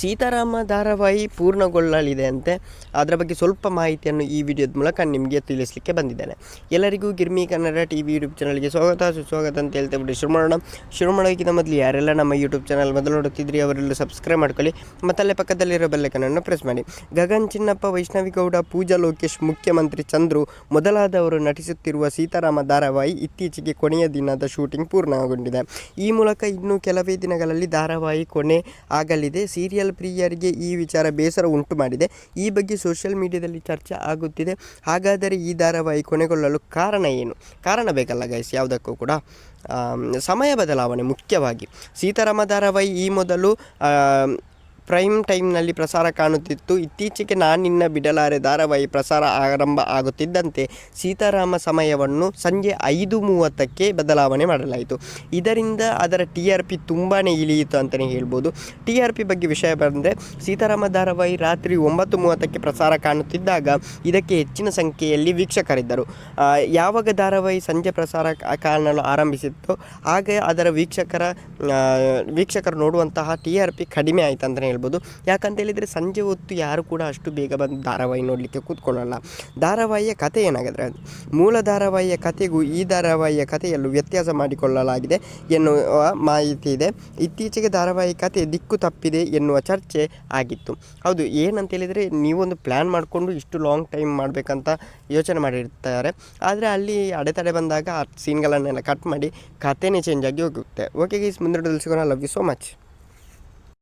ಸೀತಾರಾಮ ಧಾರಾವಾಹಿ ಪೂರ್ಣಗೊಳ್ಳಲಿದೆ ಅಂತೆ ಅದರ ಬಗ್ಗೆ ಸ್ವಲ್ಪ ಮಾಹಿತಿಯನ್ನು ಈ ವಿಡಿಯೋದ ಮೂಲಕ ನಿಮಗೆ ತಿಳಿಸಲಿಕ್ಕೆ ಬಂದಿದ್ದೇನೆ. ಎಲ್ಲರಿಗೂ ಗಿರ್ಮಿ ಕನ್ನಡ ಟಿ ವಿ ಯೂಟ್ಯೂಬ್ ಚಾನಲ್ಗೆ ಸ್ವಾಗತ, ಸುಸ್ವಾಗತ ಅಂತ ಹೇಳ್ತಾ ಬಿಟ್ಟು ಶುರು ಮಾಡೋಣ ಶುರು ಮಾಡೋಕ್ಕಿಂತ ಮೊದಲು ಯಾರೆಲ್ಲ ನಮ್ಮ ಯೂಟ್ಯೂಬ್ ಚಾನಲ್ ಮೊದಲು ನೋಡುತ್ತಿದ್ರಿ ಅವರೆಲ್ಲ ಸಬ್ಸ್ಕ್ರೈಬ್ ಮಾಡ್ಕೊಳ್ಳಿ. ಮತ್ತಲ್ಲೇ ಪಕ್ಕದಲ್ಲಿರೋ ಬೆಲ್ಲಕನನ್ನು ಪ್ರೆಸ್ ಮಾಡಿ. ಗಗನ್, ಚಿನ್ನಪ್ಪ, ವೈಷ್ಣವಿ ಗೌಡ, ಪೂಜಾ, ಲೋಕೇಶ್, ಮುಖ್ಯಮಂತ್ರಿ ಚಂದ್ರು ಮೊದಲಾದವರು ನಟಿಸುತ್ತಿರುವ ಸೀತಾರಾಮ ಧಾರಾವಾಹಿ ಇತ್ತೀಚೆಗೆ ಕೊನೆಯ ದಿನದ ಶೂಟಿಂಗ್ ಪೂರ್ಣಗೊಂಡಿದೆ. ಈ ಮೂಲಕ ಇನ್ನೂ ಕೆಲವೇ ದಿನಗಳಲ್ಲಿ ಧಾರಾವಾಹಿ ಕೊನೆ ಆಗಲಿದೆ. ಸೀರಿಯಲ್ ಪ್ರಿಯರಿಗೆ ಈ ವಿಚಾರ ಬೇಸರ ಉಂಟು ಮಾಡಿದೆ. ಈ ಬಗ್ಗೆ ಸೋಷಿಯಲ್ ಮೀಡಿಯಾದಲ್ಲಿ ಚರ್ಚೆ ಆಗುತ್ತಿದೆ. ಹಾಗಾದರೆ ಈ ಧಾರಾವಾಹಿ ಕೊನೆಗೊಳ್ಳಲು ಕಾರಣ ಏನು? ಕಾರಣ ಬೇಕಲ್ಲ ಗೈಸ್ ಯಾವುದಕ್ಕೂ ಕೂಡ. ಸಮಯ ಬದಲಾವಣೆ ಮುಖ್ಯವಾಗಿ. ಸೀತಾರಾಮ ಧಾರಾವಾಹಿ ಈ ಮೊದಲು ಪ್ರೈಮ್ ಟೈಮ್ನಲ್ಲಿ ಪ್ರಸಾರ ಕಾಣುತ್ತಿತ್ತು. ಇತ್ತೀಚೆಗೆ ನಾನಿನ್ನ ಬಿಡಲಾರೆ ಧಾರಾವಾಹಿ ಪ್ರಸಾರ ಆರಂಭ ಆಗುತ್ತಿದ್ದಂತೆ ಸೀತಾರಾಮ ಸಮಯವನ್ನು ಸಂಜೆ ಐದು ಮೂವತ್ತಕ್ಕೆ ಬದಲಾವಣೆ ಮಾಡಲಾಯಿತು. ಇದರಿಂದ ಅದರ ಟಿ ಆರ್ ಪಿ ತುಂಬಾ ಇಳಿಯಿತು ಅಂತಲೇ ಹೇಳ್ಬೋದು. ಟಿ ಆರ್ ಪಿ ಬಗ್ಗೆ ವಿಷಯ ಬಂದರೆ ಸೀತಾರಾಮ ಧಾರಾವಾಹಿ ರಾತ್ರಿ ಒಂಬತ್ತು ಮೂವತ್ತಕ್ಕೆ ಪ್ರಸಾರ ಕಾಣುತ್ತಿದ್ದಾಗ ಇದಕ್ಕೆ ಹೆಚ್ಚಿನ ಸಂಖ್ಯೆಯಲ್ಲಿ ವೀಕ್ಷಕರಿದ್ದರು. ಯಾವಾಗ ಧಾರಾವಾಹಿ ಸಂಜೆ ಪ್ರಸಾರ ಕಾಣಲು ಆರಂಭಿಸಿತ್ತು ಆಗ ಅದರ ವೀಕ್ಷಕರ ವೀಕ್ಷಕರು ನೋಡುವಂತಹ ಟಿ ಆರ್ ಪಿ ಕಡಿಮೆ ಆಯಿತು ಅಂತಲೇ ಹೇಳ್ಬೋದು. ಯಾಕಂತ ಹೇಳಿದರೆ ಸಂಜೆ ಹೊತ್ತು ಯಾರು ಕೂಡ ಅಷ್ಟು ಬೇಗ ಬಂದು ಧಾರಾವಾಹಿ ನೋಡಲಿಕ್ಕೆ ಕೂತ್ಕೊಳ್ಳಲ್ಲ. ಧಾರಾವಾಹಿಯ ಕಥೆ ಏನಾಗಿದ್ರೆ, ಮೂಲ ಧಾರಾವಾಹಿಯ ಕಥೆಗೂ ಈ ಧಾರಾವಾಹಿಯ ಕಥೆಯಲ್ಲೂ ವ್ಯತ್ಯಾಸ ಮಾಡಿಕೊಳ್ಳಲಾಗಿದೆ ಎನ್ನುವ ಮಾಹಿತಿ ಇದೆ. ಇತ್ತೀಚೆಗೆ ಧಾರಾವಾಹಿ ಕಥೆ ದಿಕ್ಕು ತಪ್ಪಿದೆ ಎನ್ನುವ ಚರ್ಚೆ ಆಗಿತ್ತು. ಹೌದು, ಏನಂತ ಹೇಳಿದರೆ ನೀವೊಂದು ಪ್ಲ್ಯಾನ್ ಮಾಡಿಕೊಂಡು ಇಷ್ಟು ಲಾಂಗ್ ಟೈಮ್ ಮಾಡಬೇಕಂತ ಯೋಚನೆ ಮಾಡಿರ್ತಾರೆ. ಆದರೆ ಅಲ್ಲಿ ಅಡೆತಡೆ ಬಂದಾಗ ಆ ಸೀನ್ಗಳನ್ನೆಲ್ಲ ಕಟ್ ಮಾಡಿ ಕಥೆನೇ ಚೇಂಜ್ ಆಗಿ ಹೋಗುತ್ತೆ. ಓಕೆ ಗೀಸ್ ಮುಂದೆ ಸಿಗೋಣ. Love you so much